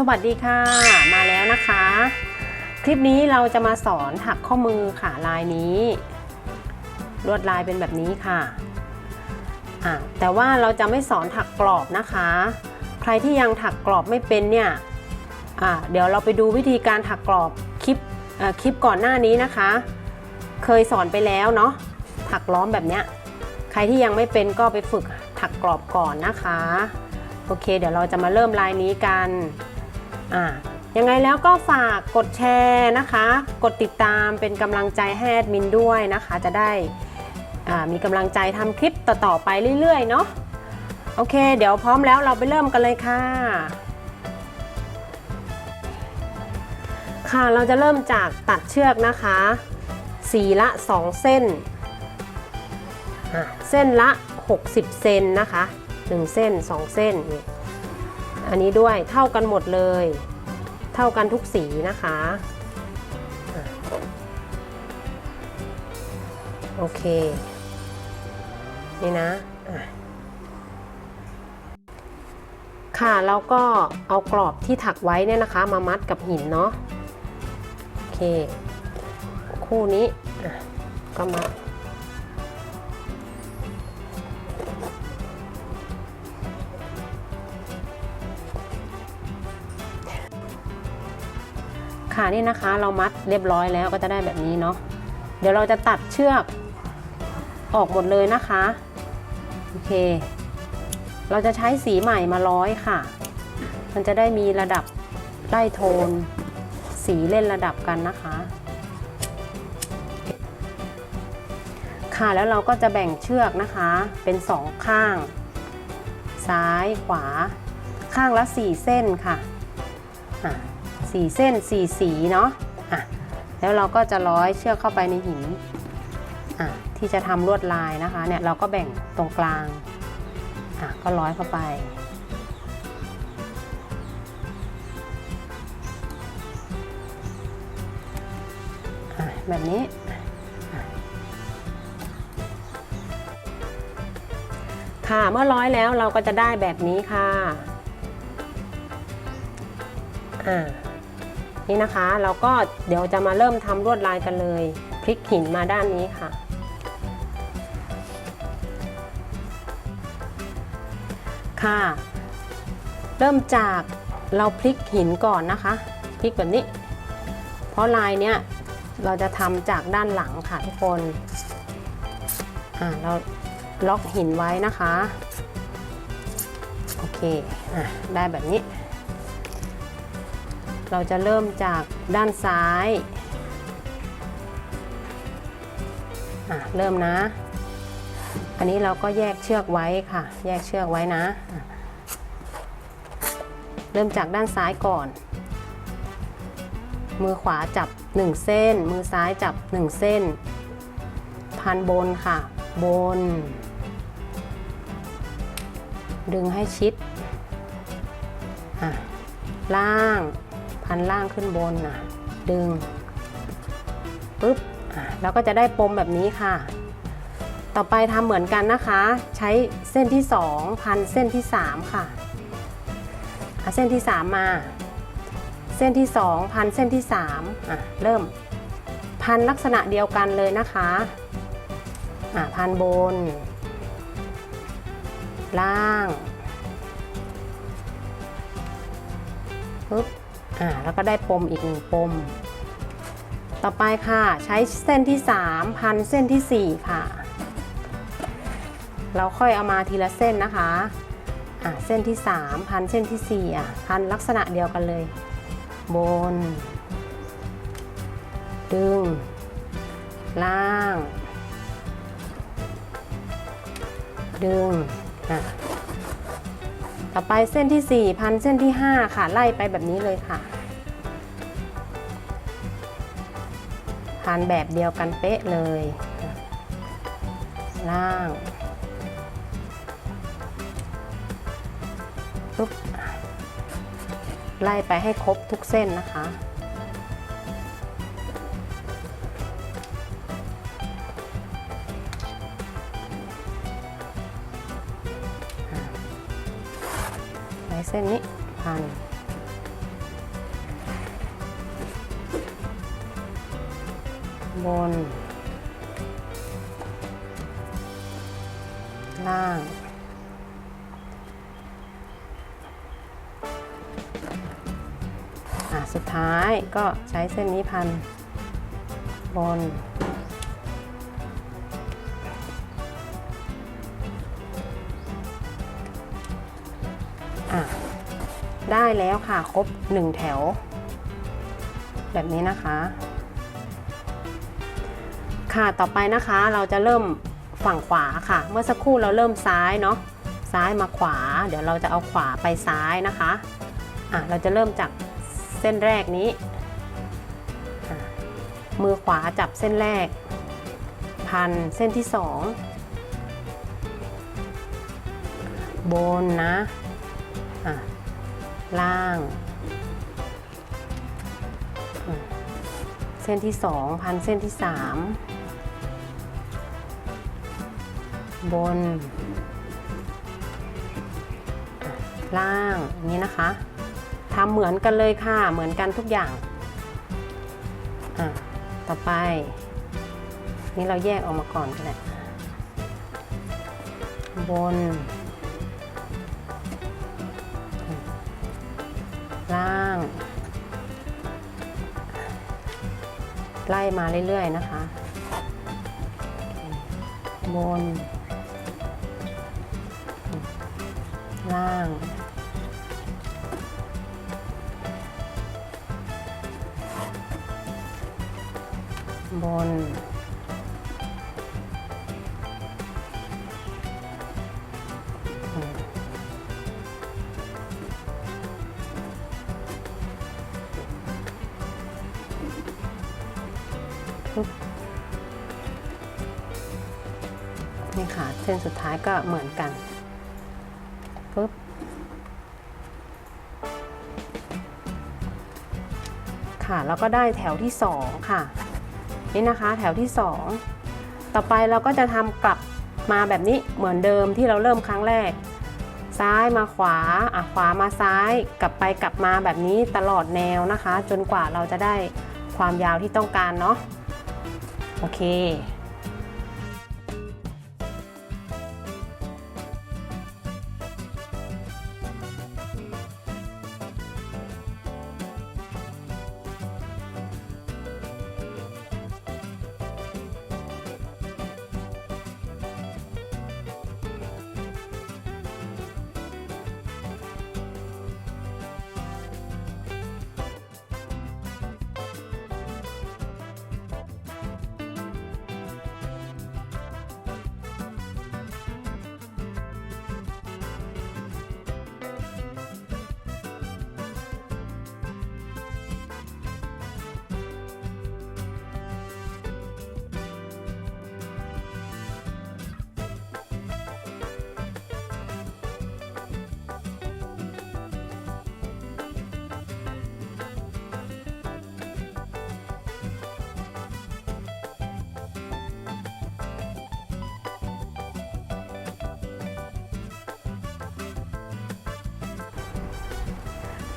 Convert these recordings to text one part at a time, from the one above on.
สวัสดีค่ะ มาแล้วนะคะ คลิปนี้เราจะมาสอนถักข้อมือค่ะลายนี้ ลวดลายเป็นแบบนี้ค่ะอะ แต่ว่าเราจะไม่สอนถักกรอบนะคะ ใครที่ยังถักกรอบไม่เป็นเนี่ยอะเดี๋ยวเราไปดูวิธีการถักกรอบคลิปคลิปก่อนหน้านี้นะคะ เคยสอนไปแล้วเนาะถักล้อมแบบเนี้ยใครที่ยังไม่เป็นก็ไปฝึกถักกรอบก่อนนะคะ โอเค เดี๋ยวเราจะมาเริ่มลายนี้กัน อ่ายังไงแล้วก็ฝากกดแชร์นะคะ กดติดตามเป็นกำลังใจให้แอดมินด้วยนะคะ จะได้มีกำลังใจทำคลิปต่อๆไปเรื่อยๆเนาะโอเค เดี๋ยวพร้อมแล้วเราไปเริ่มกันเลยค่ะ ค่ะเราจะเริ่มจากตัดเชือกนะคะสีละ 2 เส้น เส้นละ 60 เซนนะคะ 1 เส้น 2 เส้นนี่ อันนี้ด้วยเท่ากันหมดเลย เท่ากันทุกสีนะคะ โอเค นี่นะะค่ะแล้วก็เอากรอบที่ถักไว้เนี่ยนะคะ มามัดกับหินเนาะโอเค คู่นี้ก็มัด ค่ะนี่นะคะ เรามัดเรียบร้อยแล้วก็จะได้แบบนี้เนาะเดี๋ยวเราจะตัดเชือกออกหมดเลยนะคะโอเค เราจะใช้สีใหม่มาร้อยค่ะ มันจะได้มีระดับไล่โทน สีเล่นระดับกันนะคะ ค่ะแล้วเราก็จะแบ่งเชือกนะคะ เป็นสองข้าง ซ้ายขวา ข้างละ4เส้นค่ะ อะสี่เส้นสี่สีเนาะอะแล้วเราก็จะร้อยเชือกเข้าไปในหินอะที่จะทำลวดลายนะคะเนี่ยเราก็แบ่งตรงกลางอะก็ร้อยเข้าไปแบบนี้ ค่ะเมื่อร้อยแล้วเราก็จะได้แบบนี้ค่ะ อ่า นี่นะคะ เราก็เดี๋ยวจะมาเริ่มทำลวดลายกันเลยพลิกหินมาด้านนี้ค่ะค่ะ เริ่มจากเราพลิกหินก่อนนะคะพลิกแบบนี้ เพราะลายเนี้ยเราจะทำจากด้านหลังค่ะทุกคนอ่าเราล็อกหินไว้นะคะ โอเคอะได้แบบนี้ เราจะเริ่มจากด้านซ้ายเริ่มนะ อันนี้เราก็แยกเชือกไว้ค่ะ แยกเชือกไว้นะ เริ่มจากด้านซ้ายก่อน มือขวาจับ 1 เส้น มือซ้ายจับ 1 เส้น พันบนค่ะ บน ดึงให้ชิด ล่าง พันล่างขึ้นบนนะดึงปุ๊บอะแล้วก็จะได้ปมแบบนี้ค่ะ ต่อไปทำเหมือนกันนะคะ ใช้เส้นที่ 2 พันเส้นที่ 3 ค่ะเอาเส้นที่ 3 มา เส้นที่ 2 พันเส้นที่3อะเริ่ม พันลักษณะเดียวกันเลยนะคะอะพันบน ล่างปุ๊บ อ่าแล้วก็ได้ปมอีกหนึ่งปม ต่อไปค่ะใช้เส้นที่ 3 พันเส้นทีสี่4 ค่ะ เราค่อยเอามาทีละเส้นนะคะอ่าเส้นที่ 3 พันเส้นทีสี่4อะพันลักษณะเดียวกันเลย บน ดึง ล่าง ดึงอะ ต่อไปเส้นที่ 4 พันเส้นที่ 5 ค่ะ ไล่ไปแบบนี้เลยค่ะพันแบบเดียวกันเป๊ะเลย ล่างปุ๊บไล่ไปให้ครบทุกเส้นนะคะ ใช้เส้นนี้พันบน ล่าง สุดท้ายก็ใช้เส้นนี้พัน บน อะได้แล้วค่ะครบ 1 แถว แบบนี้นะคะ ค่ะต่อไปนะคะเราจะเริ่มฝั่งขวาค่ะ เมื่อสักครู่เราเริ่มซ้ายเนาะซ้ายมาขวา เดี๋ยวเราจะเอาขวาไปซ้ายนะคะอะเราจะเริ่มจากเส้นแรกนี้ มือขวาจับเส้นแรก พันเส้นที่สองบนนะ อะล่าง เส้นที่สองพันเส้นที่สามบน ล่างนี้นะคะทำเหมือนกันเลยค่ะ เหมือนกันทุกอย่าง ต่อไป นี่เราแยกออกมาก่อนก็ได้บน ล่าง ไล่มาเรื่อย ๆ นะคะ บน ล่าง บน นี่ค่ะ เส้นสุดท้ายก็เหมือนกันปุ๊บค่ะแล้วก็ได้แถวที่ 2 ค่ะ นี่นะคะแถวที่ 2 ต่อไปเราก็จะทำกลับมาแบบนี้เหมือนเดิมที่เราเริ่มครั้งแรก ซ้ายมาขวาอะขวามาซ้ายกลับไปกลับมาแบบนี้ตลอดแนวนะคะ จนกว่าเราจะได้ความยาวที่ต้องการเนาะโอเค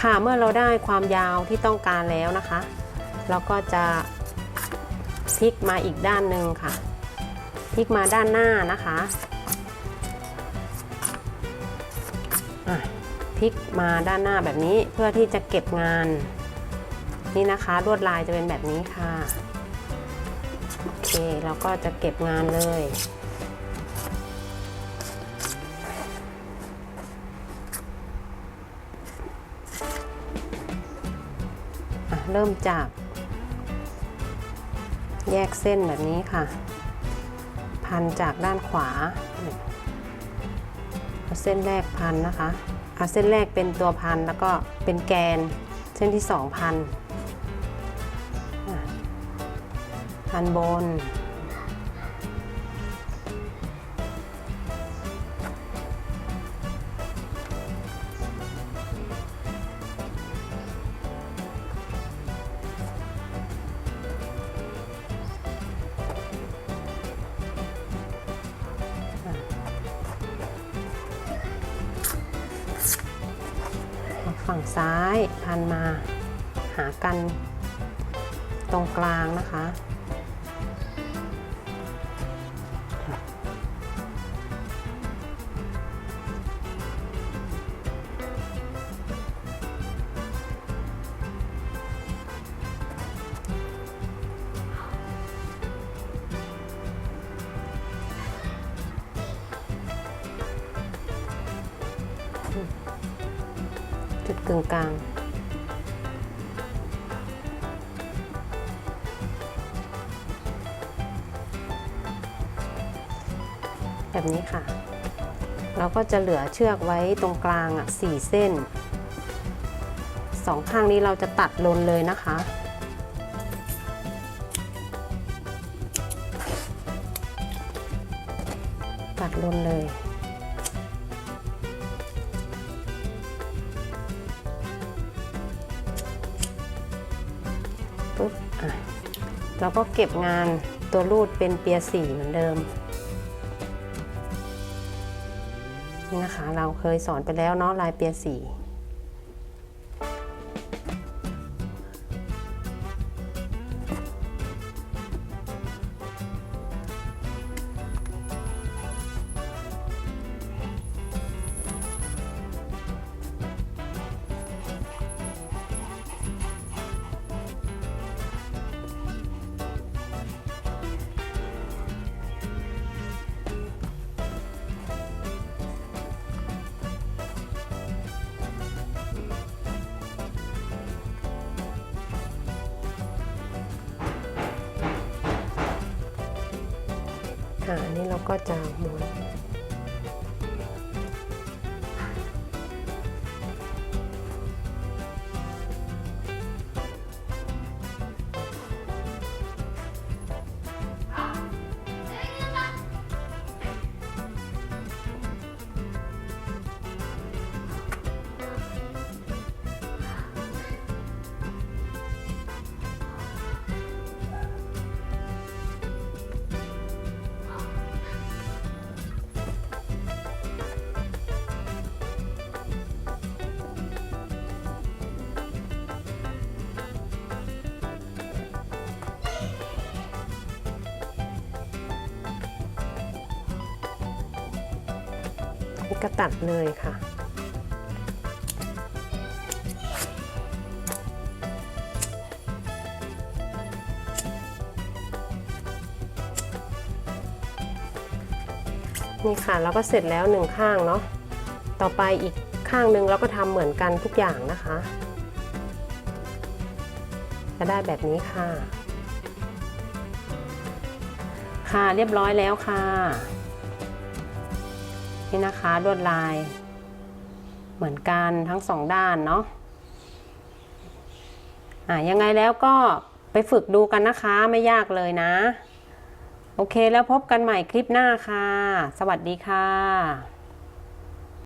ค่ะเมื่อเราได้ความยาวที่ต้องการแล้วนะคะ เราก็จะพลิกมาอีกด้านหนึ่งค่ะพลิกมาด้านหน้านะคะะพลิกมาด้านหน้าแบบนี้เพื่อที่จะเก็บงานนี่นะคะลวดลายจะเป็นแบบนี้ค่ะโอเคเราก็จะเก็บงานเลย เริ่มจาก แยกเส้นแบบนี้ค่ะ พันจากด้านขวาเอาเส้นแรกพันนะคะเอาเส้นแรกเป็นตัวพันแล้วก็เป็นแกน เส้นที่สองพันพันบน ฝั่งซ้ายพันมาหากันตรงกลางนะคะ กึ่งกลาง แบบนี้ค่ะ เราก็จะเหลือเชือกไว้ตรงกลางอะสี่เส้นสองข้างนี้เราจะตัดลนเลยนะคะตัดลนเลย เราก็เก็บงานตัวรูดเป็นเปียสีเหมือนเดิมนี่นะคะ เราเคยสอนไปแล้วเนาะลายเปียสี เราก็จะม้วน นี่ก็ตัดเลยค่ะ นี่ค่ะเราก็เสร็จแล้วหนึ่งข้างเนาะต่อไปอีกข้างหนึ่งเราก็ทำเหมือนกันทุกอย่างนะคะ จะได้แบบนี้ค่ะ ค่ะเรียบร้อยแล้วค่ะ นี่นะคะลวดลาย เหมือนกันทั้งสองด้านเนาะอะยังไงแล้วก็ไปฝึกดูกันนะคะไม่ยากเลยนะ โอเคแล้วพบกันใหม่คลิปหน้าค่ะ สวัสดีค่ะ